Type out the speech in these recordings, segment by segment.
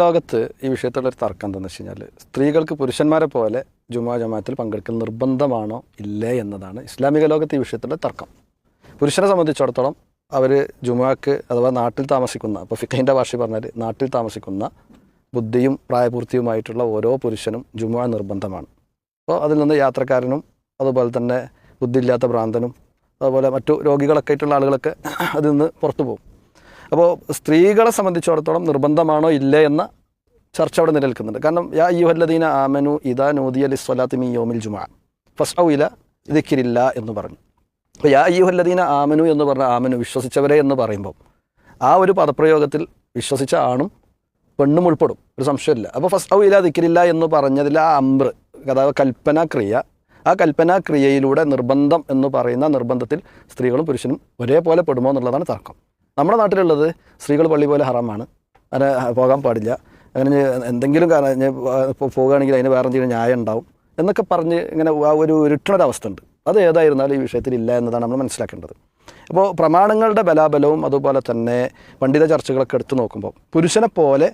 ലോകത്ത് ഈ വിഷയത്തിലുള്ളൊരു തർക്കം എന്താണെന്ന് വെച്ച് കഴിഞ്ഞാൽ സ്ത്രീകൾക്ക് പുരുഷന്മാരെ പോലെ ജുമാ ജമാത്തിൽ പങ്കെടുക്കൽ നിർബന്ധമാണോ ഇല്ലേ എന്നതാണ് ഇസ്ലാമിക ലോകത്ത് ഈ വിഷയത്തിലുള്ള തർക്കം. പുരുഷനെ സംബന്ധിച്ചിടത്തോളം അവർ ജുമാക്ക് അഥവാ നാട്ടിൽ താമസിക്കുന്ന ഇപ്പോൾ ഫിഖൈന്റെ ഭാഷ പറഞ്ഞാൽ നാട്ടിൽ താമസിക്കുന്ന ബുദ്ധിയും പ്രായപൂർത്തിയുമായിട്ടുള്ള ഓരോ പുരുഷനും ജുമാ നിർബന്ധമാണ്. അപ്പോൾ അതിൽ നിന്ന് യാത്രക്കാരനും അതുപോലെ തന്നെ ബുദ്ധിയില്ലാത്ത ഭ്രാന്തനും അതുപോലെ മറ്റു രോഗികളൊക്കെ ആയിട്ടുള്ള ആളുകളൊക്കെ അതിൽ നിന്ന് പുറത്തു പോകും. അപ്പോൾ സ്ത്രീകളെ സംബന്ധിച്ചിടത്തോളം നിർബന്ധമാണോ ഇല്ലേ എന്ന ചർച്ച അവിടെ നിലനിൽക്കുന്നുണ്ട്. കാരണം യാ യുഹല്ലദീന ആമനു ഇദാ നൂദിയ ലിസ്വലാത്തി മീ യോമിൽ ജുമാ. ഫസ്റ്റ് ഔ ഇല ഇതിക്കിരില്ല എന്ന് പറഞ്ഞു. അപ്പോൾ യാ യുഹല്ലദീന ആമനു എന്ന് പറഞ്ഞ ആമനു വിശ്വസിച്ചവരെ എന്ന് പറയുമ്പോൾ ആ ഒരു പദപ്രയോഗത്തിൽ വിശ്വസിച്ച ആണും പെണ്ണും ഉൾപ്പെടും. ഒരു സംശയമില്ല. അപ്പോൾ ഫസ്റ്റ് ഔ ഇല ദിക്കിരില്ല എന്ന് പറഞ്ഞതിൽ ആ അമ്പ്ര അതായത് കൽപ്പന ക്രിയ ആ കൽപ്പനാ ക്രിയയിലൂടെ നിർബന്ധം എന്ന് പറയുന്ന നിർബന്ധത്തിൽ സ്ത്രീകളും പുരുഷനും ഒരേപോലെ പെടുമോ എന്നുള്ളതാണ് തർക്കം. നമ്മുടെ നാട്ടിലുള്ളത് സ്ത്രീകൾ പള്ളി പോലെ ഹറാമാണ്. അങ്ങനെ പോകാൻ പാടില്ല. അങ്ങനെ എന്തെങ്കിലും കാരണം പോകുകയാണെങ്കിൽ അതിന് വേറെ എന്തെങ്കിലും ന്യായം ഉണ്ടാവും എന്നൊക്കെ പറഞ്ഞ് ഇങ്ങനെ ആ ഒരു ഇരുട്ടണൊരവസ്ഥ ഉണ്ട് അത് ഏതായിരുന്നാലും ഈ വിഷയത്തിൽ ഇല്ല എന്നതാണ് നമ്മൾ മനസ്സിലാക്കേണ്ടത്. അപ്പോൾ പ്രമാണങ്ങളുടെ ബലാബലവും അതുപോലെ തന്നെ പണ്ഡിത ചർച്ചകളൊക്കെ എടുത്തു നോക്കുമ്പോൾ പുരുഷനെ പോലെ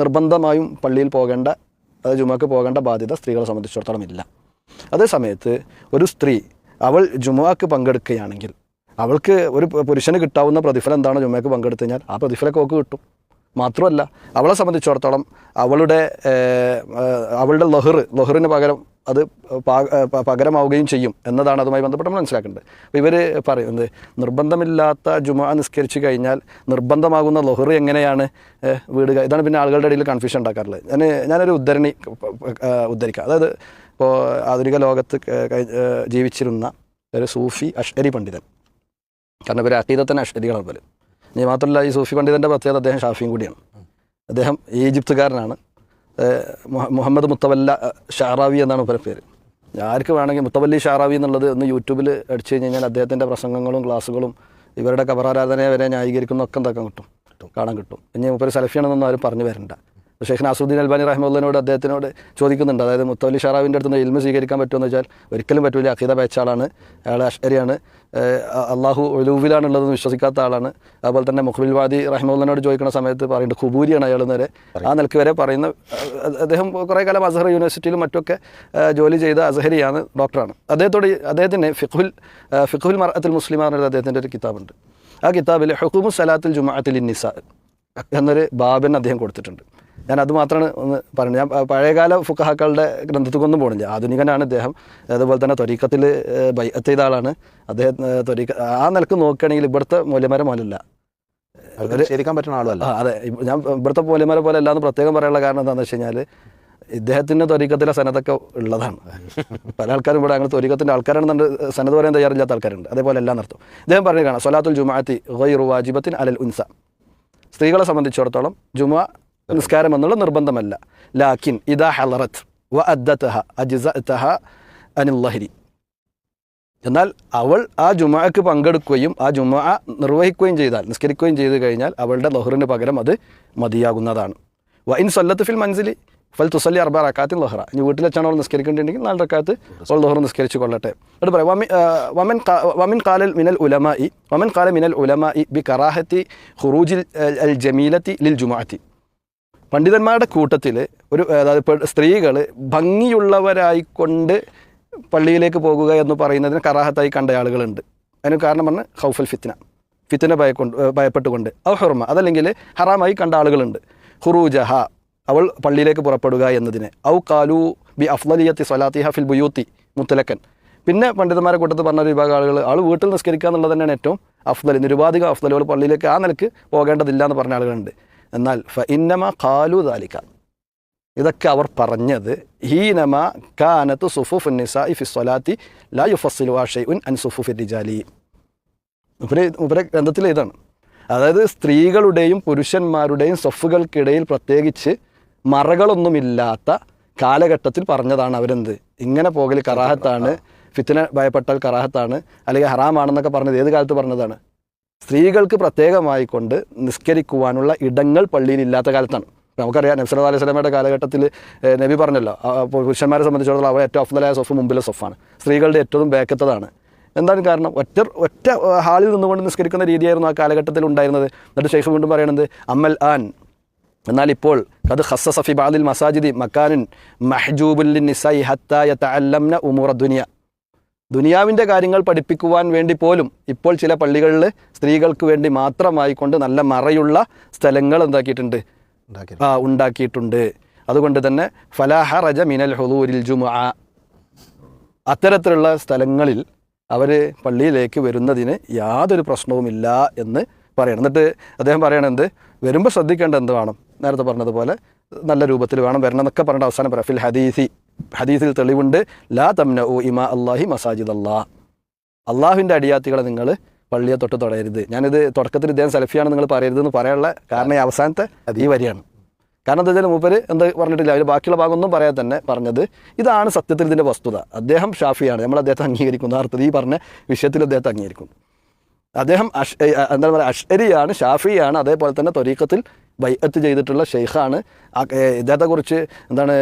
നിർബന്ധമായും പള്ളിയിൽ പോകേണ്ട അത് ജുമാക്ക് പോകേണ്ട ബാധ്യത സ്ത്രീകളെ സംബന്ധിച്ചിടത്തോളം ഇല്ല. അതേ സമയത്ത് ഒരു സ്ത്രീ അവൾ ജുമാക്ക് പങ്കെടുക്കുകയാണെങ്കിൽ അവൾക്ക് ഒരു പുരുഷന് കിട്ടാവുന്ന പ്രതിഫലം എന്താണ് ജുമ്മയ്ക്ക് പങ്കെടുത്തു കഴിഞ്ഞാൽ? ആ പ്രതിഫലമൊക്കെ അവൾക്ക് കിട്ടും. മാത്രമല്ല അവളെ സംബന്ധിച്ചിടത്തോളം അവളുടെ അവളുടെ ലഹർ ലഹറിന് പകരം അത് പകരമാവുകയും ചെയ്യും എന്നതാണ് അതുമായി ബന്ധപ്പെട്ട് മനസ്സിലാക്കേണ്ടത്. അപ്പോൾ ഇവർ പറയുന്നത് നിർബന്ധമില്ലാത്ത ജുമ നിസ്കരിച്ച് കഴിഞ്ഞാൽ നിർബന്ധമാകുന്ന ലഹർ എങ്ങനെയാണ് വീടുക? ഇതാണ് പിന്നെ ആളുകളുടെ ഇടയിൽ കൺഫ്യൂഷൻ ഉണ്ടാക്കാറുള്ളത്. ഞാൻ ഞാനൊരു ഉദ്ധരണി ഉദ്ധരിക്കുക അതായത് ഇപ്പോൾ ആധുനിക ലോകത്ത് ജീവിച്ചിരുന്ന ഒരു സൂഫി അഷ്അരി പണ്ഡിതൻ. കാരണം ഇവർ അക്കീദത്തിന് അഷ്അരികളാണ് പോലെ ഇനി മാത്രമല്ല ഈ സൂഫി പണ്ഡിതന്റെ പ്രത്യേകത അദ്ദേഹം ഷാഫിയും കൂടിയാണ്. അദ്ദേഹം ഈജിപ്തുകാരനാണ്. മുഹമ്മദ് മുത്തവല്ല ഷാറാവി എന്നാണ് ഇവരുടെ പേര്. ആർക്ക് വേണമെങ്കിൽ മുത്തവല്ലി ഷാറാവി എന്നുള്ളത് ഒന്ന് യൂട്യൂബിൽ അടിച്ചു കഴിഞ്ഞ് കഴിഞ്ഞാൽ അദ്ദേഹത്തിന്റെ പ്രസംഗങ്ങളും ക്ലാസ്സുകളും ഇവരുടെ കബറാരാധനയെ വരെ ന്യായീകരിക്കുന്ന ഒക്കെ എന്താക്കാൻ കിട്ടും? കാണാൻ കിട്ടും. ഇനി മുപ്പര് സെൽഫിയാണെന്നൊന്നും ആരും പറഞ്ഞു വരണ്ട. ഷെയ്ഖ് നാസുദ്ദീൻ അൽബാനി റഹ്മുള്ളനോട് അദ്ദേഹത്തിനോട് ചോദിക്കുന്നുണ്ട്. അതായത് മുത്തവലി ഷാറാവിന്റെ അടുത്ത് നിന്ന് ഇൽമ സ്വീകരിക്കാൻ പറ്റുമെന്ന് വെച്ചാൽ ഒരിക്കലും പറ്റൂല. അഖീദ ബയച്ച ആളാണ് അയാൾ അഷ്കരിയാണ് അള്ളാഹു ഒലൂവിലാണുള്ളതെന്ന് വിശ്വസിക്കാത്ത ആളാണ്. അതുപോലെ തന്നെ മുഖബിൽ വാദി റഹ്മുള്ളനോട് ചോദിക്കുന്ന സമയത്ത് പറയുന്നുണ്ട് ഖുബൂരിയാണ് അയാൾ നേരെ. ആ നിലയ്ക്ക് വരെ പറയുന്ന അദ്ദേഹം കുറേ കാലം അസഹർ യൂണിവേഴ്സിറ്റിയിലും മറ്റൊക്കെ ജോലി ചെയ്ത അസഹരിയാണ് ഡോക്ടറാണ്. അദ്ദേഹത്തോട് അദ്ദേഹത്തിന് ഫിഖുൽ ഫിഖുൽ മർഅത്തുൽ മുസ്ലിം എന്ന് പറയുന്നത് അദ്ദേഹത്തിന്റെ ഒരു കിതാബുണ്ട്. ആ കിതാബിൽ ഹുക്കുമു സലാത്തുൽ ജുമാഅത്തിൽ നിസ എന്നൊരു ബാബിന് അദ്ദേഹം കൊടുത്തിട്ടുണ്ട്. ഞാൻ അത് മാത്രമാണ് ഒന്ന് പറയുന്നത് ഞാൻ പഴയകാല ഫുക്കഹാക്കളുടെ ഗ്രന്ഥത്തിക്കൊന്നും പോകണില്ല ആധുനികനാണ് അദ്ദേഹം. അതുപോലെ തന്നെ ത്വരീക്കത്തിൽ ബൈഅത്ത് ചെയ്ത ആളാണ് അദ്ദേഹം ത്വരീക്ക ആ നിലയ്ക്ക് നോക്കുകയാണെങ്കിൽ ഇവിടുത്തെ മൂല്യമാരെ മോലല്ല. ശരിക്കാൻ പറ്റുന്ന ആളുമല്ല. അതെ. ഞാൻ ഇവിടുത്തെ മൂല്യമാരെ പോലെ അല്ലാന്ന് പ്രത്യേകം പറയാനുള്ള കാരണം എന്താണെന്ന് വെച്ച് കഴിഞ്ഞാൽ ഇദ്ദേഹത്തിന്റെ ത്വരീക്കത്തിലെ സനതൊക്കെ ഉള്ളതാണ്. പല ആൾക്കാരും ഇവിടെ അങ്ങനെ ത്വരീക്കത്തിന്റെ ആൾക്കാരാണെന്നുണ്ട് സനത് പറയാൻ തയ്യാറില്ലാത്ത ആൾക്കാരുണ്ട്. അതേപോലെ എല്ലാം നടത്തും. അദ്ദേഹം പറഞ്ഞു കാണാം സൊലാത്തുൽ ജുമാഅത്തി ഗൈറു വാജിബത്തിൻ അലൽ ഉൻസ. സ്ത്രീകളെ സംബന്ധിച്ചിടത്തോളം ജുമ നിസ്കാരം എന്നുള്ള നിർബന്ധമല്ല. ലാക്കിൻ ഇദാ ഹലറത്ത് വ അദ്ദത്തഹ അജിസഹ അനിൽ ലഹരി എന്നാൽ അവൾ ആ ജുമാക്ക് പങ്കെടുക്കുകയും ആ ജുമാ നിർവഹിക്കുകയും ചെയ്താൽ നിസ്കരിക്കുകയും ചെയ്തു കഴിഞ്ഞാൽ അവളുടെ ലഹറിന് പകരം അത് മതിയാകുന്നതാണ്. വ ഇൻ സല്ലത്ത് ഫിൽ മൻസിലി ഫൽ തുസല്ലി അർബ റക്കാത്തിൻ ലഹറ. ഇനി വീട്ടിൽ വെച്ചാണ് അവൾ നിസ്കരിക്കേണ്ടിട്ടുണ്ടെങ്കിൽ നാല് റക്കാത്ത് അവൾ ലഹർ നിസ്കരിച്ചു കൊള്ളട്ടെ. എന്നിട്ട് പറയാം വമൻ വമൻ കാലൽ മിനൽ ഉലമായി വമൻ കാല മിനൽ ഉലമായി ബി കറാഹത്തി ഹുറൂജിൽ അൽ ജമീലത്തി ലിൽ ജുമാഅത്തി. പണ്ഡിതന്മാരുടെ കൂട്ടത്തിൽ ഒരു അതായത് സ്ത്രീകൾ ഭംഗിയുള്ളവരായിക്കൊണ്ട് പള്ളിയിലേക്ക് പോകുക എന്ന് പറയുന്നതിന് കറാഹത്തായി കണ്ട ആളുകളുണ്ട്. അതിന് കാരണം പറഞ്ഞ് ഹൗഫൽ ഫിത്തിന ഫിത്തിന ഭയക്കൊണ്ട് ഭയപ്പെട്ടുകൊണ്ട് അവ ഹുർമ അതല്ലെങ്കിൽ ഹറാമായി കണ്ട ആളുകളുണ്ട്. ഹുറൂജഹ അവൾ പള്ളിയിലേക്ക് പുറപ്പെടുക എന്നതിന്. ഔ കാലു ബി അഫ്ലലിയത്തി സ്വലാത്തിഹ ഫിൽ ബുയൂത്തി മുത്തലക്കൻ. പിന്നെ പണ്ഡിതന്മാരെ കൂട്ടത്തിൽ പറഞ്ഞ ഒരു വിഭാഗം ആളുകൾ ആൾ വീട്ടിൽ നിസ്കരിക്കുക എന്നുള്ളത് തന്നെയാണ് ഏറ്റവും അഫ്ദൽ നിരുപാധിക അവൾ പള്ളിയിലേക്ക് ആ നിലയ്ക്ക് പോകേണ്ടതില്ല എന്ന് പറഞ്ഞ ആളുകളുണ്ട്. എന്നാൽ ഫ ഇന്നമ കാലു ദാലിക്ക ഇതൊക്കെ അവർ പറഞ്ഞത് ഹീനമ കാനത്ത് സുഫുഫ് നിസായി ഫി സ്വലാത്തി ലാ യുഫസ്സിലു ഉൻ അൻ സുഫുഫി റിജാലി ഉപരി ഉപര ഗ്രന്ഥത്തിൽ ഇതാണ്. അതായത് സ്ത്രീകളുടെയും പുരുഷന്മാരുടെയും സൊഫുകൾക്കിടയിൽ പ്രത്യേകിച്ച് മറകളൊന്നുമില്ലാത്ത കാലഘട്ടത്തിൽ പറഞ്ഞതാണ് അവരെന്ത്? ഇങ്ങനെ പോകൽ കറാഹത്താണ് ഫിത്തിന ഭയപ്പെട്ടാൽ കറാഹത്താണ് അല്ലെങ്കിൽ ഹറാമാണെന്നൊക്കെ പറഞ്ഞത് ഏത് കാലത്ത് പറഞ്ഞതാണ്? സ്ത്രീകൾക്ക് പ്രത്യേകമായി കൊണ്ട് നിസ്കരിക്കുവാനുള്ള ഇടങ്ങൾ പള്ളിയിൽ ഇല്ലാത്ത കാലത്താണ്. നമുക്കറിയാം നബ്സല അലൈഹി സ്വലമയുടെ കാലഘട്ടത്തിൽ നബി പറഞ്ഞല്ലോ പുരുഷന്മാരെ സംബന്ധിച്ചിടത്തോളം അവ ഏറ്റവും അഫ്ദലായ സൊഫ് മുമ്പിലെ സൊഫാണ്. സ്ത്രീകളുടെ ഏറ്റവും ബേക്കത്തതാണ്. എന്താണ് കാരണം? ഒറ്റ ഒറ്റ ഹാളിൽ നിന്നുകൊണ്ട് നിസ്കരിക്കുന്ന രീതിയായിരുന്നു ആ കാലഘട്ടത്തിൽ ഉണ്ടായിരുന്നത്. എന്നിട്ട് ഷെയ്ഖ് വീണ്ടും പറയുന്നത് അമ്മൽ ആൻ. എന്നാൽ ഇപ്പോൾ അത് ഹസ്സ സഫി ബാദിൽ മസാജിദി മക്കാനിൻ മഹജൂബുല്ലിൻ നിസായി ഹത്തായ തഅല്ലംന ഉമൂറ ദുനിയ. ദുനിയാവിന്റെ കാര്യങ്ങൾ പഠിപ്പിക്കുവാൻ വേണ്ടി പോലും ഇപ്പോൾ ചില പള്ളികളിൽ സ്ത്രീകൾക്ക് വേണ്ടി മാത്രമായിക്കൊണ്ട് നല്ല മറയുള്ള സ്ഥലങ്ങൾ എന്താക്കിയിട്ടുണ്ട്? ആ ഉണ്ടാക്കിയിട്ടുണ്ട്. അതുകൊണ്ട് തന്നെ ഫലാഹ റജ മിനൽ ഹുദൂരിൽ ജുമുഅ. അത്തരത്തിലുള്ള സ്ഥലങ്ങളിൽ അവർ പള്ളിയിലേക്ക് വരുന്നതിന് യാതൊരു പ്രശ്നവുമില്ല എന്ന് പറയണം. എന്നിട്ട് അദ്ദേഹം പറയണെന്ത് വരുമ്പോൾ ശ്രദ്ധിക്കേണ്ട എന്ത് വേണം? നേരത്തെ പറഞ്ഞതുപോലെ നല്ല രൂപത്തിൽ വേണം വരണം എന്നൊക്കെ പറഞ്ഞിട്ട് അവസാനം പറയാം ഫിൽ ഹദീസി. ഹദീസിൽ തെളിവുണ്ട് ലാ തംന ഉ ഇമാ അള്ളാഹി മസാജിദ് അള്ളാഹ് അള്ളാഹുവിന്റെ അടിയാത്തികളെ നിങ്ങൾ പള്ളിയെ തൊട്ട് തുടരരുത് ഞാനിത് തുടക്കത്തിൽ ഇദ്ദേഹം സെൽഫിയാണ് നിങ്ങൾ പറയരുത് എന്ന് പറയാനുള്ള കാരണം ഈ അവസാനത്തെ ഈ വരിയാണ്. കാരണം എന്താ വെച്ചാൽ മൂപ്പര് എന്ത് പറഞ്ഞിട്ടില്ല അതിൽ ബാക്കിയുള്ള ഭാഗമൊന്നും പറയാതെ തന്നെ പറഞ്ഞത്. ഇതാണ് സത്യത്തിൽ ഇതിന്റെ വസ്തുത. അദ്ദേഹം ഷാഫിയാണ്. നമ്മൾ അദ്ദേഹത്തെ അംഗീകരിക്കുന്നു. അർത്ഥത്തിൽ ഈ പറഞ്ഞ വിഷയത്തിൽ അദ്ദേഹത്തെ അംഗീകരിക്കുന്നു. അദ്ദേഹം അഷ് എന്താണ് എന്താ പറയുക അഷ്അരിയാണ് ഷാഫിയാണ് അതേപോലെ തന്നെ ത്വരീക്കത്തിൽ ബൈഅത്ത് ചെയ്തിട്ടുള്ള ഷെയ്ഖാണ്. ഇദ്ദേഹത്തെക്കുറിച്ച് എന്താണ്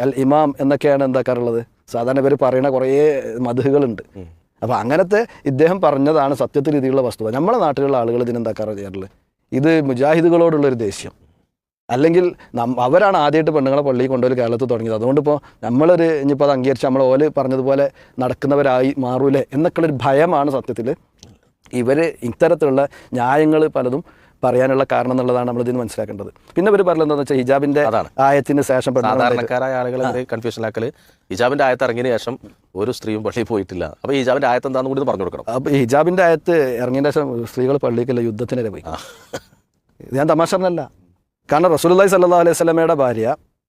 അൽ ഇമാം എന്നൊക്കെയാണ് എന്താക്കാറുള്ളത്? സാധാരണ ഇവർ പറയുന്ന കുറേ മധുകളുണ്ട് അപ്പോൾ അങ്ങനത്തെ ഇദ്ദേഹം പറഞ്ഞതാണ് സത്യത്തിൽ രീതിയിലുള്ള വസ്തുത. നമ്മുടെ നാട്ടിലുള്ള ആളുകൾ ഇതിനെന്താക്കാറ് ചെയ്യാറുള്ളത്? ഇത് മുജാഹിദുകളോടുള്ളൊരു ദേഷ്യം. അല്ലെങ്കിൽ നം- അവരാണ് ആദ്യമായിട്ട് പെണ്ണുങ്ങളെ പള്ളിയിൽ കൊണ്ടുപോയി കേരളത്തിൽ തുടങ്ങിയത്. അതുകൊണ്ട് ഇപ്പോൾ നമ്മളൊരു ഇനിയിപ്പോൾ അത് അംഗീകരിച്ച് നമ്മൾ ഓൽ പറഞ്ഞതുപോലെ നടക്കുന്നവരായി മാറൂലേ എന്നൊക്കെയുള്ളൊരു ഭയമാണ് സത്യത്തിൽ ഇവർ ഇത്തരത്തിലുള്ള ന്യായങ്ങൾ പലതും പറയാനുള്ള കാരണം എന്നുള്ളതാണ് നമ്മൾ ഇതിന് മനസ്സിലാക്കേണ്ടത്. പിന്നെ ഒരു പറയുന്നത് എന്താണെന്ന് വെച്ചാൽ ഹിജാബിന്റെ. ആയത്തിന് ശേഷം സാധാരണക്കാരായ ആളുകളെ കൺഫ്യൂഷനാക്കൽ ഹിജാബിന്റെ ആയത്ത് ഇറങ്ങിയതിന് ശേഷം ഒരു സ്ത്രീയും പള്ളിയിൽ പോയിട്ടില്ല. അപ്പൊ ഹിജാബിന്റെ ആയത്ത് എന്താണെന്ന് കൂടി പറഞ്ഞു കൊടുക്കണം. അപ്പോൾ ഹിജാബിന്റെ ആയത്ത് ഇറങ്ങിയതിന് ശേഷം സ്ത്രീകൾ പള്ളിക്കല്ല യുദ്ധത്തിനിടെ പോയി ഞാൻ തമാശ പറഞ്ഞല്ല കാരണം റസൂലുള്ളാഹി സല്ലാ അലൈഹി സ്വലമയുടെ ഭാര്യ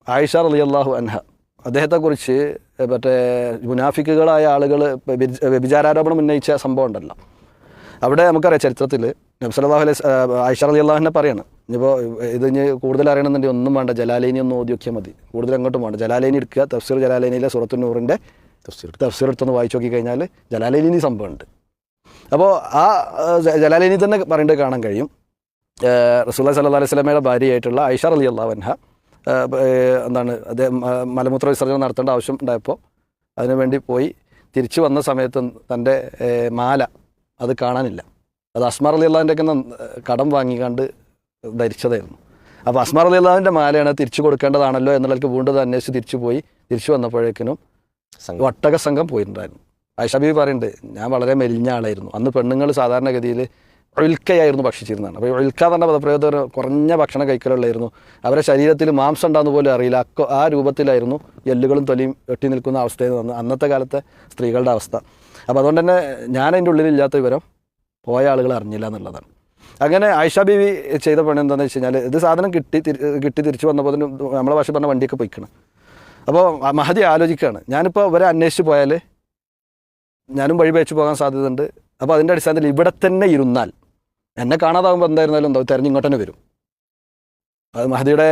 ആയിഷ അലി അള്ളാഹു അൻഹ അദ്ദേഹത്തെക്കുറിച്ച് മറ്റേ മുനാഫിക്കുകളായ ആളുകൾ വ്യഭിചാരാരോപണം ഉന്നയിച്ച സംഭവം ഉണ്ടല്ലോ. അവിടെ നമുക്കറിയാം ചരിത്രത്തിൽ നബി സല്ലല്ലാഹു അലൈഹി ആയിഷ അലി റളിയല്ലാഹുവിനെ പറയാണ്. ഇനിയിപ്പോൾ ഇത് ഇനി കൂടുതൽ അറിയണമെന്നുണ്ടെങ്കിൽ ഒന്നും വേണ്ട ജലാലേനി ഒന്ന് ഓതി നോക്കിയാൽ മതി. കൂടുതൽ അങ്ങോട്ടും വേണ്ട. ജലാലേനി എടുക്കുക. തഫ്സീർ ജലാലേനിയിലെ സൂറത്തു നൂറിന്റെ തഫ്സീർ. തഫ്സീർ എടുത്തൊന്ന് വായിച്ചു നോക്കി കഴിഞ്ഞാൽ ജലാലേനി സംഭവമുണ്ട്. അപ്പോൾ ആ ജലാലേനി തന്നെ പറയേണ്ടത് കാണാൻ കഴിയും. റസൂല്ലാ സല്ലാ അലൈഹി സ്വലമയുടെ ഭാര്യയായിട്ടുള്ള ഐഷ അലി അള്ളാഹൻഹ എന്താണ് അദ്ദേഹം മലമൂത്ര വിസർജനം നടത്തേണ്ട ആവശ്യം ഉണ്ടായപ്പോൾ അതിനുവേണ്ടി പോയി തിരിച്ചു വന്ന സമയത്ത് തന്റെ മാല അത് കാണാനില്ല. അത് അസ്മാർ അലി അള്ളാഹിന്റെ ഒക്കെ കടം വാങ്ങിക്കാണ്ട് ധരിച്ചതായിരുന്നു. അപ്പോൾ അസ്മാർ അലി അള്ളാഹിന്റെ മാലയാണ് തിരിച്ചു കൊടുക്കേണ്ടതാണല്ലോ എന്നുള്ളവർക്ക് വീണ്ടും അന്വേഷിച്ച് തിരിച്ചു പോയി. തിരിച്ചു വന്നപ്പോഴേക്കിനും. ഒട്ടക സംഘം പോയിട്ടുണ്ടായിരുന്നു. ഐഷബി പറയുന്നുണ്ട് ഞാൻ വളരെ മെലിഞ്ഞ ആളായിരുന്നു. അന്ന് പെണ്ണുങ്ങൾ സാധാരണഗതിയിൽ ഒഴുൽക്കയായിരുന്നു ഭക്ഷിച്ചിരുന്നതാണ്. അപ്പോൾ ഒഴുൽക്ക എന്ന് പറഞ്ഞ പദപ്രയോഗത്തിൽ കുറഞ്ഞ ഭക്ഷണം കഴിക്കലുള്ളായിരുന്നു. അവരുടെ ശരീരത്തിൽ മാംസം ഉണ്ടാകുന്ന പോലും അറിയില്ല. അക്ക ആ രൂപത്തിലായിരുന്നു എല്ലുകളും തൊലിയും വെട്ടി നിൽക്കുന്ന അവസ്ഥയിൽ നിന്ന് അന്നത്തെ കാലത്തെ സ്ത്രീകളുടെ അവസ്ഥ. അപ്പോൾ അതുകൊണ്ട് തന്നെ ഞാൻ അതിന്റെ ഉള്ളിലില്ലാത്ത വിവരം പോയ ആളുകൾ അറിഞ്ഞില്ല എന്നുള്ളതാണ്. അങ്ങനെ ആയിഷ ബീവി ചെയ്ത പണി എന്താണെന്ന് വെച്ച് കഴിഞ്ഞാൽ ഇത് സാധനം കിട്ടി കിട്ടി തിരിച്ചു വന്നപ്പോൾ നമ്മളെ ഭാഷ പറഞ്ഞ വണ്ടിയൊക്കെ പൊയ്ക്കണം. അപ്പോൾ മഹതി ആലോചിക്കുകയാണ് ഞാനിപ്പോൾ ഇവരെ അന്വേഷിച്ച് പോയാൽ ഞാനും വഴി വെച്ച് പോകാൻ സാധ്യതയുണ്ട്. അപ്പോൾ അതിന്റെ അടിസ്ഥാനത്തിൽ ഇവിടെ തന്നെ ഇരുന്നാൽ എന്നെ കാണാതാകുമ്പോൾ എന്തായിരുന്നാലും എന്താ തെരഞ്ഞിങ്ങോട്ട് തന്നെ വരും. അത് മഹദിയുടെ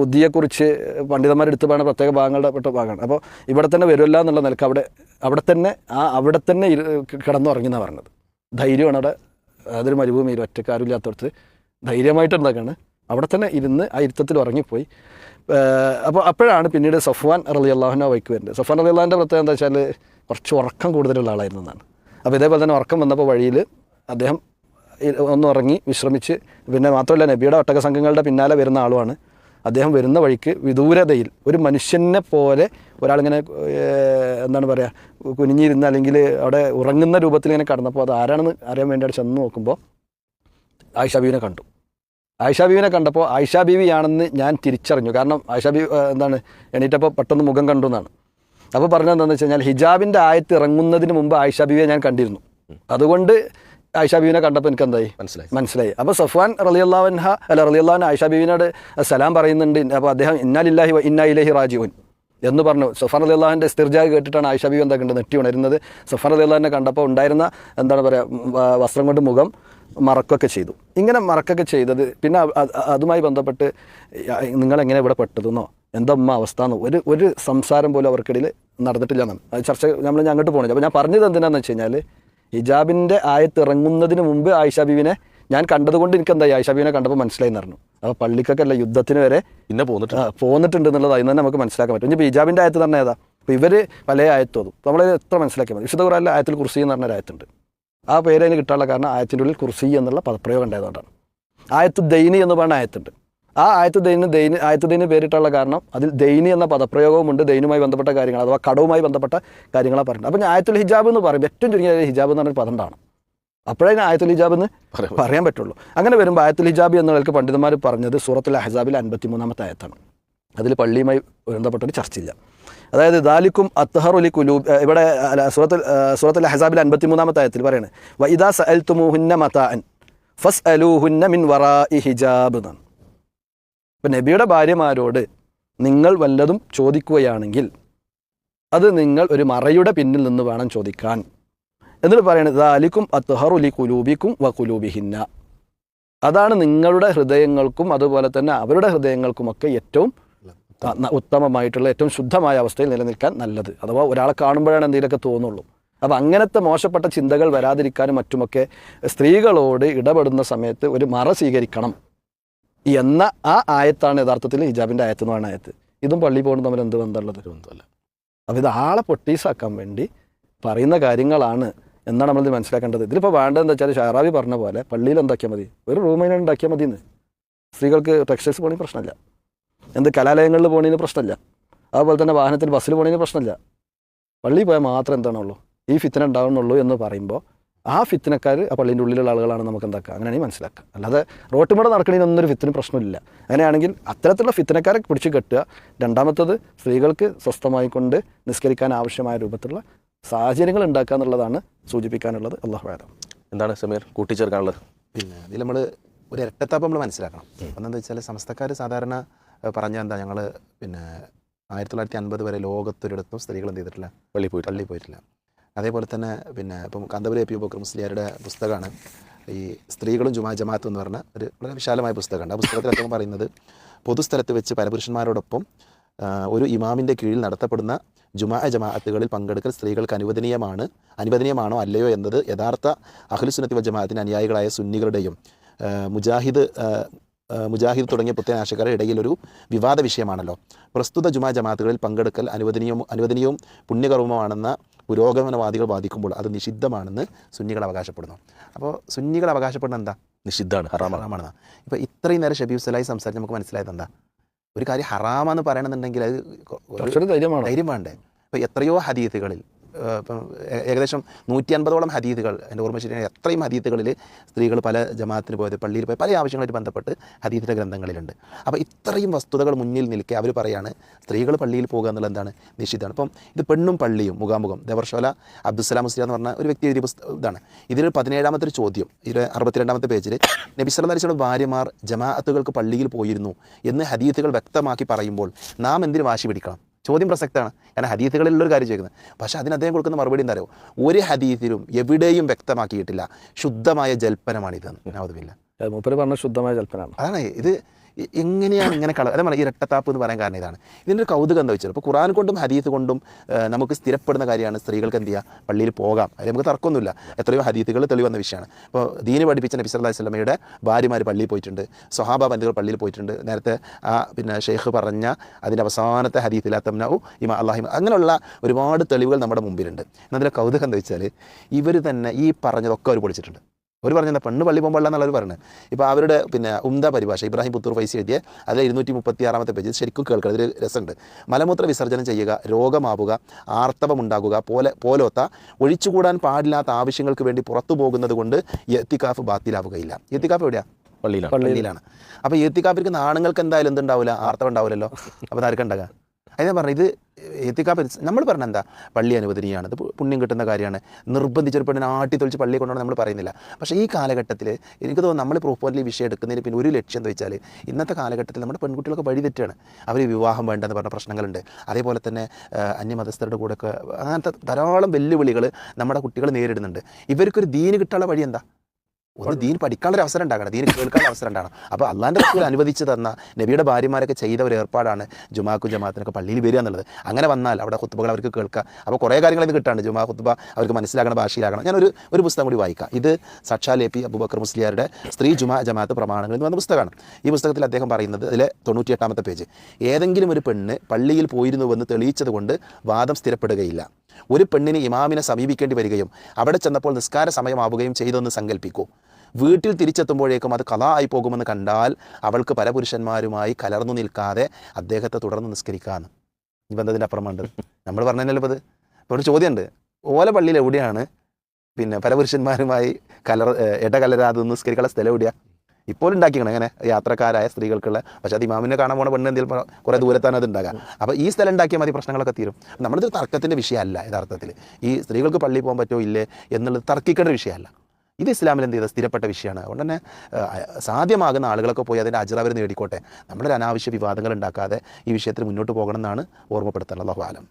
ബുദ്ധിയെക്കുറിച്ച് പണ്ഡിതന്മാരെടുത്ത് പറയുന്ന പ്രത്യേക ഭാഗങ്ങളുടെ പെട്ട ഭാഗമാണ്. അപ്പോൾ ഇവിടെ തന്നെ വരുമല്ല എന്നുള്ള നിലയ്ക്ക് അവിടെ അവിടെ തന്നെ ആ അവിടെ തന്നെ ഇരു കിടന്നുറങ്ങി എന്നാണ് പറഞ്ഞത്. ധൈര്യമാണ് അവിടെ. അതൊരു മരുഭൂമിയിൽ ഒറ്റക്കാരില്ലാത്തടത്ത് ധൈര്യമായിട്ട് ഉണ്ടാക്കാണ് അവിടെ തന്നെ ഇരുന്ന് ആ ഇരുത്തത്തിൽ ഉറങ്ങിപ്പോയി. അപ്പോൾ അപ്പോഴാണ് പിന്നീട് സഫ്വാൻ അറലി അള്ളാഹുന വൈക്ക് വരുന്നത്. സഫ്വാൻ അലി അള്ളാഹിന്റെ പ്രത്യേകത എന്താ വെച്ചാൽ കുറച്ച് ഉറക്കം കൂടുതലുള്ള ആളായിരുന്നു എന്നാണ്. അപ്പോൾ ഇതേപോലെ തന്നെ ഉറക്കം വന്നപ്പോൾ വഴിയിൽ അദ്ദേഹം ഒന്ന് ഉറങ്ങി വിശ്രമിച്ച് പിന്നെ മാത്രമല്ല നബിയുടെ ഒട്ടക സംഘങ്ങളുടെ പിന്നാലെ വരുന്ന ആളുമാണ്. അദ്ദേഹം വരുന്ന വഴിക്ക് വിദൂരതയിൽ ഒരു മനുഷ്യനെ പോലെ ഒരാളിങ്ങനെ എന്താണ് പറയുക കുനിഞ്ഞിരുന്ന് അല്ലെങ്കിൽ അവിടെ ഉറങ്ങുന്ന രൂപത്തിൽ ഇങ്ങനെ കടന്നപ്പോൾ അത് ആരാണെന്ന് അറിയാൻ വേണ്ടി അവിടെ ചെന്ന് നോക്കുമ്പോൾ ആയിഷ ബീവിനെ കണ്ടു. ആയിഷ ബീവിനെ കണ്ടപ്പോൾ ആയിഷ ബീവിയാണെന്ന് ഞാൻ തിരിച്ചറിഞ്ഞു. കാരണം ആയിഷ ബീവി എന്താണ് എണീറ്റപ്പോൾ പെട്ടെന്ന് മുഖം കണ്ടു എന്നാണ്. അപ്പോൾ പറഞ്ഞതെന്താണെന്ന് വെച്ച് കഴിഞ്ഞാൽ ഹിജാബിന്റെ ആയത്ത് ഇറങ്ങുന്നതിന് മുമ്പ് ആയിഷ ബീവിയെ ഞാൻ കണ്ടിരുന്നു. അതുകൊണ്ട് ആയിഷ ബീവിനെ കണ്ടപ്പോൾ എനിക്ക് എന്തായി മനസ്സിലായി. മനസ്സിലായി. അപ്പോൾ സഫ്വാൻ റളിയല്ലാഹൻഹ അല്ല റളിയല്ലാഹൻ ആയിഷ ബീവിനോട് സലാം പറയുന്നുണ്ട്. അപ്പോൾ അദ്ദേഹം ഇന്നാലില്ലാഹി ഇന്നാ ഇലഹി റാജിഉൻ എന്ന് പറഞ്ഞു. സഫർ അലി അള്ളാഹിന്റെ സ്ഥിർജാഗ് കേട്ടിട്ടാണ് ആയിഷ ബീവി എന്താ കണ്ടത്? നെറ്റി ഉണരുന്നത്. സഫർ അലി അള്ളാഹിനെ കണ്ടപ്പോൾ ഉണ്ടായിരുന്ന എന്താണ് പറയുക വസ്ത്രം കൊണ്ട് മുഖം മറക്കൊക്കെ ചെയ്തു. ഇങ്ങനെ മറക്കൊക്കെ ചെയ്തത്. പിന്നെ അതുമായി ബന്ധപ്പെട്ട് നിങ്ങളെങ്ങനെ ഇവിടെ പെട്ടതെന്നോ എന്താ അമ്മ അവസ്ഥ എന്നോ ഒരു ഒരു സംസാരം പോലും അവർക്കിടയിൽ നടന്നിട്ടില്ല എന്നാണ്. അത് ചർച്ച നമ്മൾ ഞാൻ അങ്ങോട്ട് പോകണില്ല അപ്പോൾ ഞാൻ പറഞ്ഞത് എന്തിനാണെന്ന് വെച്ച് കഴിഞ്ഞാൽ ഹിജാബിന്റെ ആയത്ത് ഇറങ്ങുന്നതിന് മുമ്പ് ആയിഷ ബീവിനെ ഞാൻ കണ്ടതുകൊണ്ട് എനിക്ക് എന്തായി ആയിഷ ബീവിനെ കണ്ടപ്പോൾ മനസ്സിലായി പറഞ്ഞു. അപ്പോൾ പള്ളിക്കൊക്കെ അല്ല യുദ്ധത്തിന് വരെ പിന്നെ പോന്നിട്ട് പോന്നിട്ടുണ്ട് എന്നുള്ളത് അതിന് തന്നെ നമുക്ക് മനസ്സിലാക്കാൻ പറ്റും. ഇനി ഹിജാബിന്റെ ആയത്ത് തന്നെ ഏതാ? അപ്പോൾ ഇവർ പല ആയത്തോതും നമ്മൾ എത്ര മനസ്സിലാക്കി മതി. വിശുദ്ധ ഖുറാനിലെ ആയത്തിൽ കുർസി എന്ന് പറഞ്ഞ ഒരു ആയത്തുണ്ട്. ആ പേര് അതിന് കിട്ടാനുള്ള കാരണം ആയത്തിന്റെ ഉള്ളിൽ കുർസി എന്നുള്ള പദപ്രയോഗം ഉണ്ടായതുകൊണ്ടാണ്. ആയത്ത് ദൈനി എന്ന് പറഞ്ഞ ആയത്തുണ്ട്. ആ ആയത്ത് ദൈന് ആയത്തുദൈന് ആയത്ത് ദൈന് പേരിട്ടുള്ള കാരണം അതിൽ ദൈനി എന്ന പദപ്രയോഗവുമുണ്ട് ദൈനുമായി ബന്ധപ്പെട്ട കാര്യങ്ങൾ അഥവാ കടവുമായി ബന്ധപ്പെട്ട കാര്യങ്ങളാണ് പറയുന്നത്. അപ്പം ഞാൻ ആയത്തുൽ ഹിജാബ് എന്ന് പറയും. ഏറ്റവും ചുരുങ്ങിയ ഹിജാബ് എന്ന് പറയുന്ന പദം ഉണ്ടാണ് അപ്പോഴേ ഞാൻ ആയത്തുൽ ഹിജാബ് എന്ന് പറയാൻ പറ്റുള്ളൂ. അങ്ങനെ വരുമ്പോൾ ആയത്തുൽ ഹിജാബ് എന്നുള്ളവർക്ക് പണ്ഡിതന്മാർ പറഞ്ഞത് സൂറത്തുൽ അഹസാബിൽ അൻപത്തി മൂന്നാമത്തെ ആയത്താണ്. അതിൽ പള്ളിയുമായി ബന്ധപ്പെട്ടൊരു ചർച്ചയില്ല. അതായത് ദാലിക്കും അത്തഹറുലി കുലൂബ് ഇവിടെ സൂറത്തുൽ സൂറത്തുൽ അഹസാബിൽ അൻപത്തി മൂന്നാമത്തെ ആയത്തിൽ പറയുന്നത് വൈദാ സഅൽത്തുമൂഹുന്ന മതാഅൻ ഫസ് അലൂഹുന്ന മിൻ വറാഇ ഹിജാബ് എന്നാണ് ഇപ്പം നബിയുടെ ഭാര്യമാരോട് നിങ്ങൾ വല്ലതും ചോദിക്കുകയാണെങ്കിൽ അത് നിങ്ങൾ ഒരു മറയുടെ പിന്നിൽ നിന്ന് വേണം ചോദിക്കാൻ. എന്നിട്ട് പറയണത് ദാലിക്കും അത്തഹറുലി കുലൂബിക്കും വ കുലൂബിഹിന്ന അതാണ് നിങ്ങളുടെ ഹൃദയങ്ങൾക്കും അതുപോലെ തന്നെ അവരുടെ ഹൃദയങ്ങൾക്കുമൊക്കെ ഏറ്റവും ഉത്തമമായിട്ടുള്ള ഏറ്റവും ശുദ്ധമായ അവസ്ഥയിൽ നിലനിൽക്കാൻ നല്ലത്. അഥവാ ഒരാളെ കാണുമ്പോഴാണ് എന്തെങ്കിലുമൊക്കെ തോന്നുള്ളൂ. അപ്പോൾ അങ്ങനത്തെ മോശപ്പെട്ട ചിന്തകൾ വരാതിരിക്കാനും മറ്റുമൊക്കെ സ്ത്രീകളോട് ഇടപെടുന്ന സമയത്ത് ഒരു മറ സ്വീകരിക്കണം. എന്ന ആ ആയത്താണ് യഥാർത്ഥത്തിൽ ഹിജാബിന്റെ ആയത്ത് എന്ന് പറയുന്ന ആയത്ത്. ഇതും പള്ളി പോകുന്നത് തമ്മിൽ എന്ത് ബന്ധമുള്ളത്? ഒരു ബന്ധവുമില്ല. അപ്പോൾ ഇത് ആളെ പൊട്ടീസാക്കാൻ വേണ്ടി പറയുന്ന കാര്യങ്ങളാണ് എന്നാണ് നമ്മളിത് മനസ്സിലാക്കേണ്ടത്. ഇതിലിപ്പോൾ വേണ്ടതെന്ന് വെച്ചാൽ ഷാറാബി പറഞ്ഞ പോലെ പള്ളിയിൽ എന്താക്കിയാൽ മതി? ഒരു റൂമിനെ ഉണ്ടാക്കിയാൽ മതി എന്ന് സ്ത്രീകൾക്ക് ടെക്സ്റ്റൈൽസ് പോകണമെങ്കിൽ പ്രശ്നമില്ല. എന്ത് കലാലയങ്ങളിൽ പോകണതിന് പ്രശ്നമില്ല. അതുപോലെ തന്നെ വാഹനത്തിൽ ബസ്സിൽ പോകണതിന് പ്രശ്നമില്ല. പള്ളിയിൽ പോയാൽ മാത്രം എന്താണുള്ളൂ? ഈ ഫിത്തന ഉണ്ടാവുന്നുള്ളൂ എന്ന് പറയുമ്പോൾ ആ ഫിത്തിനക്കാർ ആ പള്ളീന്റെ ഉള്ളിലുള്ള ആളുകളാണ് നമുക്ക് എന്താക്കുക അങ്ങനെയാണെങ്കിൽ മനസ്സിലാക്കുക. അല്ലാതെ റോട്ടുമൂടെ നടക്കണതിനൊന്നും ഒരു ഫിത്തിന് പ്രശ്നമില്ല. അങ്ങനെയാണെങ്കിൽ അത്തരത്തിലുള്ള ഫിത്തിനക്കാരെ പിടിച്ച് കെട്ടുക. രണ്ടാമത്തത് സ്ത്രീകൾക്ക് സ്വസ്ഥമായി കൊണ്ട് നിസ്കരിക്കാൻ ആവശ്യമായ രൂപത്തിലുള്ള സാഹചര്യങ്ങൾ ഉണ്ടാക്കുക എന്നുള്ളതാണ് സൂചിപ്പിക്കാനുള്ളത്. അള്ളാഹു ആലം എന്താണ് സമീർ? കൂട്ടിച്ചേർക്കാനുള്ളത്? പിന്നെ അതിൽ നമ്മൾ ഒരു ഇരട്ടത്താപ്പ് നമ്മൾ മനസ്സിലാക്കണം. ഒന്നെന്താ വെച്ചാൽ സംസ്ഥക്കാർ സാധാരണ പറഞ്ഞ എന്താ? ഞങ്ങൾ പിന്നെ ആയിരത്തി തൊള്ളായിരത്തി അൻപത് വരെ ലോകത്തൊരിടത്തും സ്ത്രീകൾ എന്ത് ചെയ്തിട്ടില്ല? പള്ളി പോയി പള്ളി പോയിട്ടില്ല. അതേപോലെ തന്നെ പിന്നെ ഇപ്പം കാന്തപുരി എ പി ബോക്കർ മുസ്ലിയാരുടെ പുസ്തകമാണ്. ഈ സ്ത്രീകളും ജുമാ ജമാഅത്ത് എന്ന് പറഞ്ഞ ഒരു വളരെ വിശാലമായ പുസ്തകമുണ്ട്. ആ പുസ്തകത്തിൽ അദ്ദേഹം പറയുന്നത് പൊതുസ്ഥലത്ത് വെച്ച് പരപുരുഷന്മാരോടൊപ്പം ഒരു ഇമാമിന്റെ കീഴിൽ നടത്തപ്പെടുന്ന ജുമാ ജമാഅത്തുകളിൽ പങ്കെടുക്കൽ സ്ത്രീകൾക്ക് അനുവദനീയമാണ്. അനുവദനീയമാണോ അല്ലയോ എന്നത് യഥാർത്ഥ അഖിലുസുനത്തി വ ജമാഅത്തിന് അനുയായികളായ സുന്നികളുടെയും മുജാഹിദ് മുജാഹിദ് തുടങ്ങിയ പുത്തനാശക്കാരുടെ ഇടയിൽ ഒരു വിവാദ വിഷയമാണല്ലോ. പ്രസ്തുത ജുമാ ജമാഅത്തുകളിൽ പങ്കെടുക്കൽ അനുവദനീയവും അനുവദനീയവും പുണ്യകർമ്മമാണെന്ന പുരോഗമനവാദികൾ വാദിക്കുമ്പോൾ അത് നിഷിദ്ധമാണെന്ന് സുന്നികൾ അവകാശപ്പെടുന്നു. അപ്പോൾ സുന്നികൾ അവകാശപ്പെടുന്ന എന്താ? നിഷിദ്ധമാണ് ഹറാമാണ്. ഹറാമാണ് ഇപ്പോൾ ഇത്രയും നേരം ഷബീബ് സലായി സംസാരിച്ച് നമുക്ക് മനസ്സിലായത് എന്താ? ഒരു കാര്യം ഹറാമെന്ന് പറയണമെന്നുണ്ടെങ്കിൽ അത് ധൈര്യം വേണ്ടേ? ഇപ്പോൾ എത്രയോ ഹദീത്തുകളിൽ ഏകദേശം നൂറ്റി അൻപതോളം ഹദീദുകൾ എന്റെ ഓർമ്മ ശരിയാണ് എത്രയും ഹദീദുകളിൽ സ്ത്രീകൾ പല ജമാഅത്തിന് പോയത് പള്ളിയിൽ പോയി പല ആവശ്യങ്ങളായിട്ട് ബന്ധപ്പെട്ട് ഹദീദിന്റെ ഗ്രന്ഥങ്ങളിലുണ്ട്. അപ്പോൾ ഇത്രയും വസ്തുതകൾ മുന്നിൽ നിൽക്കെ അവർ പറയാണ് സ്ത്രീകൾ പള്ളിയിൽ പോകുക എന്നുള്ളത് എന്താണ് നിശ്ചിതമാണ് അപ്പം ഇത് പെണ്ണും പള്ളിയും മുഖാമുഖം ദേവർഷോല അബ്ദുസ്സലാം മുസ്ലിം എന്ന് പറഞ്ഞ ഒരു വ്യക്തി എഴുതിയ ഇതാണ്. ഇതിൽ പതിനേഴാമത്തെ ഒരു ചോദ്യം ഇതിൽ അറുപത്തിരണ്ടാമത്തെ പേജിൽ നബിസ്ലാം വസല്ലം ഭാര്യമാർ ജമാഅത്തുകൾക്ക് പള്ളിയിൽ പോയിരുന്നു എന്ന് ഹദീത്തുകൾ വ്യക്തമാക്കി പറയുമ്പോൾ നാം എന്തിനു വാശി പിടിക്കണം? ചോദ്യം പ്രസക്തമാണ്. കാരണം ഹദീത്തുകളിലുള്ള ഒരു കാര്യം ചോദിക്കുന്നത്. പക്ഷേ അതിന് അദ്ദേഹം കൊടുക്കുന്ന മറുപടി എന്താ പറയുക ഒരു ഹദീത്തിലും എവിടെയും വ്യക്തമാക്കിയിട്ടില്ല. ശുദ്ധമായ ജൽപ്പനമാണിത് നവതുമില്ല മൂപ്പര് പറഞ്ഞ ശുദ്ധമായ ജൽപ്പനാണ് അതാണ് ഇത് എങ്ങനെയാണ് ഇങ്ങനെ കള അതേ ഈ ഇരട്ടത്താപ്പ് എന്ന് പറയാൻ കാരണം ഇതാണ്. ഇതിന്റെ ഒരു കൗതുകം എന്താ വെച്ചാൽ ഇപ്പോൾ ഖുറാൻ കൊണ്ടും ഹദീത്ത് കൊണ്ടും നമുക്ക് സ്ഥിരപ്പെടുന്ന കാര്യമാണ് സ്ത്രീകൾക്ക് എന്ത് ചെയ്യുക പള്ളിയിൽ പോകാം. അതിൽ നമുക്ക് തർക്കമൊന്നുമില്ല. എത്രയോ ഹദീത്തുകൾ തെളിവന്ന വിഷയമാണ്. ഇപ്പോൾ ദീന് പഠിപ്പിച്ച നബി സല്ലല്ലാഹു സ്വലമയുടെ ഭാര്യമാർ പള്ളിയിൽ പോയിട്ടുണ്ട്. സ്വഹാബ ബന്ധുക്കൾ പള്ളിയിൽ പോയിട്ടുണ്ട്. നേരത്തെ ആ പിന്നെ ഷെയ്ഖ് പറഞ്ഞ അതിന്റെ അവസാനത്തെ ഹദീത്തിലാത്തംനു ഇമ അള്ളാഹിമ അങ്ങനെയുള്ള ഒരുപാട് തെളിവുകൾ നമ്മുടെ മുമ്പിലുണ്ട്. എന്നതിലെ കൗതുകം എന്താ വെച്ചാൽ ഇവർ തന്നെ ഈ പറഞ്ഞതൊക്കെ അവർ പൊളിച്ചിട്ടുണ്ട്. അവർ പറഞ്ഞത് പെണ്ണ് പള്ളി പോകുമ്പോൾ എന്നുള്ളവർ പറയുന്നത് ഇപ്പോൾ അവരുടെ പിന്നെ ഉംദ പരിഭാഷ ഇബ്രാഹിം പുത്തൂർ ഫൈസി എഴുതിയ അതിൽ ഇരുന്നൂറ്റി മുപ്പത്തി ആറാമത്തെ പേജ് ശരിക്കും കേൾക്കുക ഇതിൽ രസമുണ്ട്. മലമൂത്ര വിസർജനം ചെയ്യുക രോഗമാവുക ആർത്തവമുണ്ടാകുക പോലെ പോലോത്ത ഒഴിച്ചുകൂടാൻ പാടില്ലാത്ത ആവശ്യങ്ങൾക്ക് വേണ്ടി പുറത്തു പോകുന്നത് കൊണ്ട് എത്തിക്കാഫ് ബാത്തിലാവുകയില്ല. എത്തിക്കാഫ് എവിടെയാണ് പള്ളിയിലാണ്. പള്ളിയിലാണ്. അപ്പോൾ എത്തിക്കാപ്പിരിക്കുന്ന ആണുങ്ങൾക്ക് എന്തായാലും എന്തുണ്ടാവില്ല ആർത്തവം ഉണ്ടാവില്ലല്ലോ അപ്പോൾ ആർക്കുണ്ടാകുക അത് പറഞ്ഞത് എത്തിക്കാപ്പ് നമ്മൾ പറഞ്ഞ എന്താ? പള്ളി അനുവദനീയമാണ് ഇത് പുണ്യം കിട്ടുന്ന കാര്യമാണ്. നിർബന്ധിച്ച് ഒരു പെണ്ണിനെ ആട്ടി തൊളിച്ച് പള്ളിയിൽ കൊണ്ടുപോകണം നമ്മൾ പറയുന്നില്ല. പക്ഷേ ഈ കാലഘട്ടത്തിൽ എനിക്ക് തോന്നുന്നു നമ്മൾ പ്രോപ്പർലി വിഷയം എടുക്കുന്നതിന് പിന്നെ ഒരു ലക്ഷ്യം എന്താ വെച്ചാൽ ഇന്നത്തെ കാലഘട്ടത്തിൽ നമ്മുടെ പെൺകുട്ടികളൊക്കെ വഴി തെറ്റാണ്. അവർ വിവാഹം വേണ്ടെന്ന് പറഞ്ഞ പ്രശ്നങ്ങളുണ്ട്. അതേപോലെ തന്നെ അന്യ അന്യമതസ്ഥരുടെ കൂടെയൊക്കെ അങ്ങനത്തെ ധാരാളം വെല്ലുവിളികൾ നമ്മുടെ കുട്ടികൾ നേരിടുന്നുണ്ട്. ഇവർക്കൊരു ദീന് കിട്ടാനുള്ള വഴി എന്താ? ഒന്ന് ദീൻ പഠിക്കാനുള്ള ഒരു അവസരം ഉണ്ടാകണം ദീൻ കേൾക്കാനുള്ള അവസരം ഉണ്ടാകണം. അപ്പോൾ അള്ളാന്റെ റസൂൽ അനുവദിച്ച് തന്ന നബിയുടെ ഭാര്യമാരൊക്കെ ചെയ്ത ഒരു ഏർപ്പാടാണ് ജുമാക്കും ജമാഅത്തിനൊക്കെ പള്ളിയിൽ വരിക എന്നുള്ളത്. അങ്ങനെ വന്നാൽ അവിടെ കുത്തുബകൾ അവർക്ക് കേൾക്കാം. അപ്പോൾ കുറേ കാര്യങ്ങൾ ഇത് കിട്ടാണ്. ജുമാ കുത്തുബ അവർക്ക് മനസ്സിലാക്കുന്ന ഭാഷയിലാകണം. ഞാൻ ഒരു പുസ്തകം കൂടി വായിക്കാം. ഇത് സാക്ഷാൽ എ പി അബൂബക്കർ മുസ്ലിയാരുടെ സ്ത്രീ ജുമാ ജമാഅത്ത് പ്രമാണങ്ങൾ എന്ന് പറഞ്ഞ പുസ്തകമാണ്. ഈ പുസ്തകത്തിൽ അദ്ദേഹം പറയുന്നത് അതിലെ തൊണ്ണൂറ്റിയെട്ടാമത്തെ പേജ്. ഏതെങ്കിലും ഒരു പെണ്ണ് പള്ളിയിൽ പോയിരുന്നുവെന്ന് തെളിയിച്ചത് കൊണ്ട് വാദം സ്ഥിരപ്പെടുകയില്ല. ഒരു പെണ്ണിന് ഇമാമിനെ സമീപിക്കേണ്ടി വരികയും അവിടെ ചെന്നപ്പോൾ നിസ്കാര സമയമാവുകയും ചെയ്തെന്ന് സങ്കല്പിക്കൂ. വീട്ടിൽ തിരിച്ചെത്തുമ്പോഴേക്കും അത് കഥ ആയി പോകുമെന്ന് കണ്ടാൽ അവൾക്ക് പല പുരുഷന്മാരുമായി കലർന്നു നിൽക്കാതെ അദ്ദേഹത്തെ തുടർന്ന് നിസ്കരിക്കാന്ന്. ഈ ബന്ധത്തിന്റെ അപ്പുറമുണ്ട്. നമ്മൾ പറഞ്ഞല്ലോ ഇപ്പോൾ ഇത് ഇപ്പോൾ ഒരു ചോദ്യമുണ്ട്. ഓല പള്ളിയിൽ എവിടെയാണ്? പിന്നെ പല പുരുഷന്മാരുമായി കലർ ഇടകലരാതെ നിസ്കരിക്കാനുള്ള സ്ഥലം എവിടെയാണ് ഇപ്പോൾ ഉണ്ടാക്കിക്കണം അങ്ങനെ യാത്രക്കാരായ സ്ത്രീകൾക്കുള്ള. പക്ഷേ അത് ഇമാമിനെ കാണാൻ പോണ പെണ്ണ് എന്തെങ്കിലും കുറേ ദൂരത്താണ് അത് ഉണ്ടാകാം അപ്പോൾ ഈ സ്ഥലം ഉണ്ടാക്കിയാൽ മതി പ്രശ്നങ്ങളൊക്കെ തീരും. നമ്മളിത് തർക്കത്തിന്റെ വിഷയമല്ല യഥാർത്ഥത്തിൽ ഈ സ്ത്രീകൾക്ക് പള്ളിയിൽ പോകാൻ പറ്റുമോ ഇല്ലേ എന്നുള്ളത് തർക്കിക്കേണ്ട വിഷയമല്ല. ഇത് ഇസ്ലാമിൽ എന്ത് ചെയ്ത സ്ഥിരപ്പെട്ട വിഷയമാണ്. അതുകൊണ്ട് തന്നെ സാധ്യമാകുന്ന ആളുകളൊക്കെ പോയി അതിന്റെ അജറ അവർ നേടിക്കോട്ടെ നമ്മളൊരു അനാവശ്യ വിവാദങ്ങൾ ഉണ്ടാക്കാതെ ഈ വിഷയത്തിൽ മുന്നോട്ട് പോകണമെന്നാണ് ഓർമ്മപ്പെടുത്താനുള്ള ആലം